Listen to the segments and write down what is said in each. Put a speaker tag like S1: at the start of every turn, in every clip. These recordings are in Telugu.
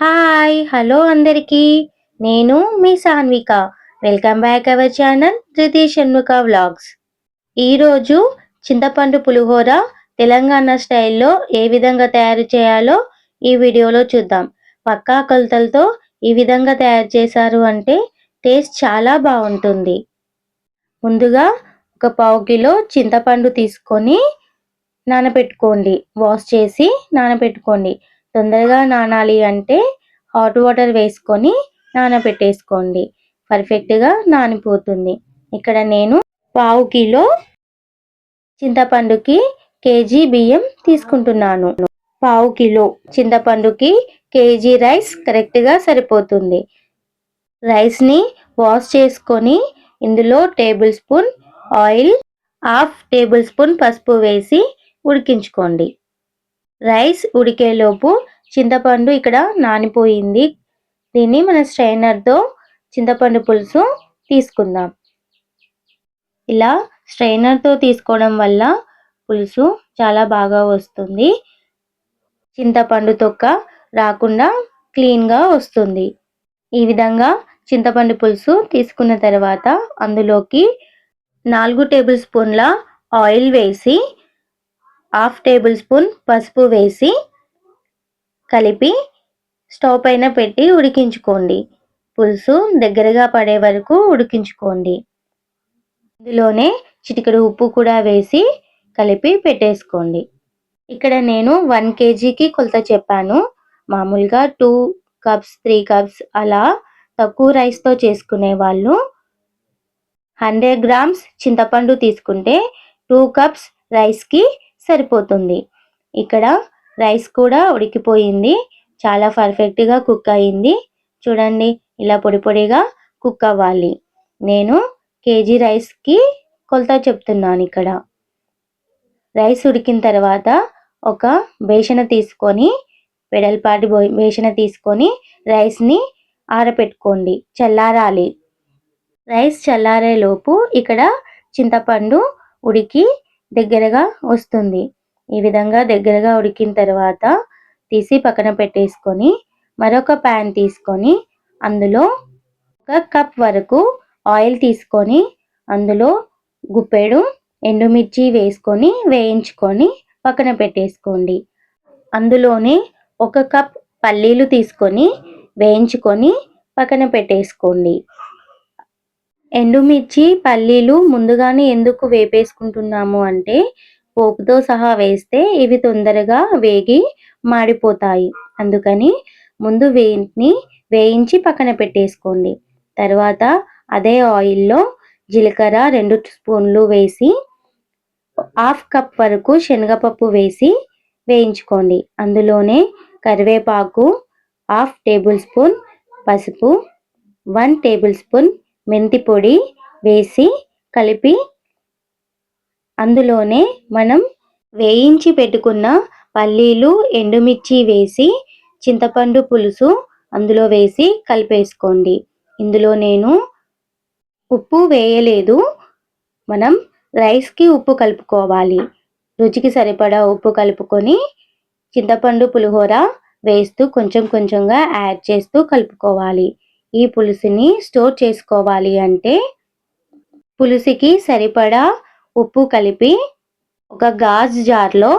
S1: హాయ్ హలో అందరికీ. నేను మీ Sanvika. Welcome back our channel Dhruti Shanmukha vlogs. ఈరోజు చింతపండు పులిహోర తెలంగాణ స్టైల్లో ఏ విధంగా తయారు చేయాలో ఈ వీడియోలో చూద్దాం. పక్కా కొలతలతో ఈ విధంగా తయారు చేశారు అంటే టేస్ట్ చాలా బాగుంటుంది. ముందుగా ఒక పావు కిలో చింతపండు తీసుకొని నానబెట్టుకోండి. వాష్ చేసి నానబెట్టుకోండి. తొందరగా నానాలి అంటే హాట్ వాటర్ వేసుకొని నానబెట్టేసుకోండి పర్ఫెక్ట్గా నానిపోతుంది. ఇక్కడ నేను పావు కిలో చింతపండుకి కేజీ బియ్యం తీసుకుంటున్నాను. పావు కిలో చింతపండుకి కేజీ రైస్ కరెక్ట్గా సరిపోతుంది. రైస్ని వాష్ చేసుకొని ఇందులో tablespoon oil half tablespoon పసుపు వేసి ఉడికించుకోండి. రైస్ ఉడికేలోపు చింతపండు ఇక్కడ నానిపోయింది. దీన్ని మన స్ట్రైనర్తో చింతపండు పులుసు తీసుకుందాం. ఇలా స్ట్రైనర్తో తీసుకోవడం వల్ల పులుసు చాలా బాగా వస్తుంది. చింతపండు తొక్క రాకుండా క్లీన్గా వస్తుంది. ఈ విధంగా చింతపండు పులుసు తీసుకున్న తర్వాత అందులోకి నాలుగు టేబుల్ స్పూన్ల ఆయిల్ వేసి హాఫ్ టేబుల్ స్పూన్ పసుపు వేసి కలిపి స్టవ్ పైన పెట్టి ఉడికించుకోండి. పులుసు దగ్గరగా పడే వరకు ఉడికించుకోండి. ఇందులోనే చిటికెడు ఉప్పు కూడా వేసి కలిపి పెట్టేసుకోండి. ఇక్కడ నేను వన్ కేజీకి కొలత చెప్పాను. మామూలుగా టూ కప్స్ త్రీ కప్స్ అలా తక్కువ రైస్తో చేసుకునే వాళ్ళు హండ్రెడ్ గ్రామ్స్ చింతపండు తీసుకుంటే టూ కప్స్ రైస్కి సరిపోతుంది. ఇక్కడ రైస్ కూడా ఉడికిపోయింది. చాలా పర్ఫెక్ట్గా కుక్ అయింది. చూడండి ఇలా పొడి పొడిగా కుక్ అవ్వాలి. నేను కేజీ రైస్కి కొలత చెప్తున్నాను ఇక్కడ. రైస్ ఉడికిన తర్వాత ఒక బేసన తీసుకొని వెడల్పాటి బేసన తీసుకొని రైస్ని ఆరపెట్టుకోండి. చల్లారాలి. రైస్ చల్లారేలోపు ఇక్కడ చింతపండు ఉడికి దగ్గరగా వస్తుంది. ఈ విధంగా దగ్గరగా ఉడికిన తర్వాత తీసి పక్కన పెట్టేసుకొని మరొక ప్యాన్ తీసుకొని అందులో ఒక కప్ వరకు ఆయిల్ తీసుకొని అందులో గుప్పెడు ఎండుమిర్చి వేసుకొని వేయించుకొని పక్కన పెట్టేసుకోండి. అందులోనే ఒక కప్ పల్లీలు తీసుకొని వేయించుకొని పక్కన పెట్టేసుకోండి. ఎండుమిర్చి పల్లీలు ముందుగానే ఎందుకు వేపేసుకుంటున్నాము అంటే పోపుతో సహా వేస్తే ఇవి తొందరగా వేగి మాడిపోతాయి. అందుకని ముందు వీటిని వేయించి పక్కన పెట్టేసుకోండి. తర్వాత అదే ఆయిల్లో జీలకర్ర రెండు స్పూన్లు వేసి హాఫ్ కప్ వరకు శనగపప్పు వేసి వేయించుకోండి. అందులోనే కరివేపాకు హాఫ్ టేబుల్ స్పూన్ పసుపు వన్ టేబుల్ స్పూన్ మెంతి పొడి వేసి కలిపి అందులోనే మనం వేయించి పెట్టుకున్న పల్లీలు ఎండుమిర్చి వేసి చింతపండు పులుసు అందులో వేసి కలిపేసుకోండి. ఇందులో నేను ఉప్పు వేయలేదు. మనం రైస్కి ఉప్పు కలుపుకోవాలి. రుచికి సరిపడా ఉప్పు కలుపుకొని చింతపండు పులిహోర వేస్తూ కొంచెం కొంచెంగా యాడ్ చేస్తూ కలుపుకోవాలి. ఈ పులుసుని స్టోర్ చేసుకోవాలి అంటే పులుసుకి సరిపడా ఉప్పు కలిపి ఒక గాజ్ జార్లో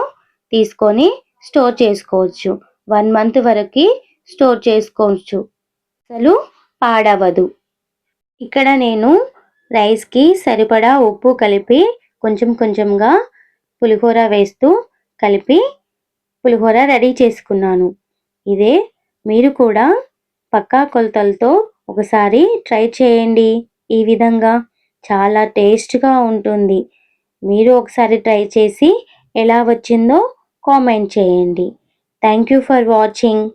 S1: తీసుకొని స్టోర్ చేసుకోవచ్చు. వన్ మంత్ వరకు స్టోర్ చేసుకోవచ్చు. అసలు పాడవదు. ఇక్కడ నేను రైస్కి సరిపడా ఉప్పు కలిపి కొంచెం కొంచెంగా పులిహోర వేస్తూ కలిపి పులిహోర రెడీ చేసుకున్నాను. ఇదే మీరు కూడా పక్కా కొలతలతో ఒకసారి ట్రై చేయండి. ఈ విధంగా చాలా టేస్ట్గా ఉంటుంది. మీరు ఒకసారి ట్రై చేసి ఎలా వచ్చిందో కామెంట్ చేయండి. Thank you for watching.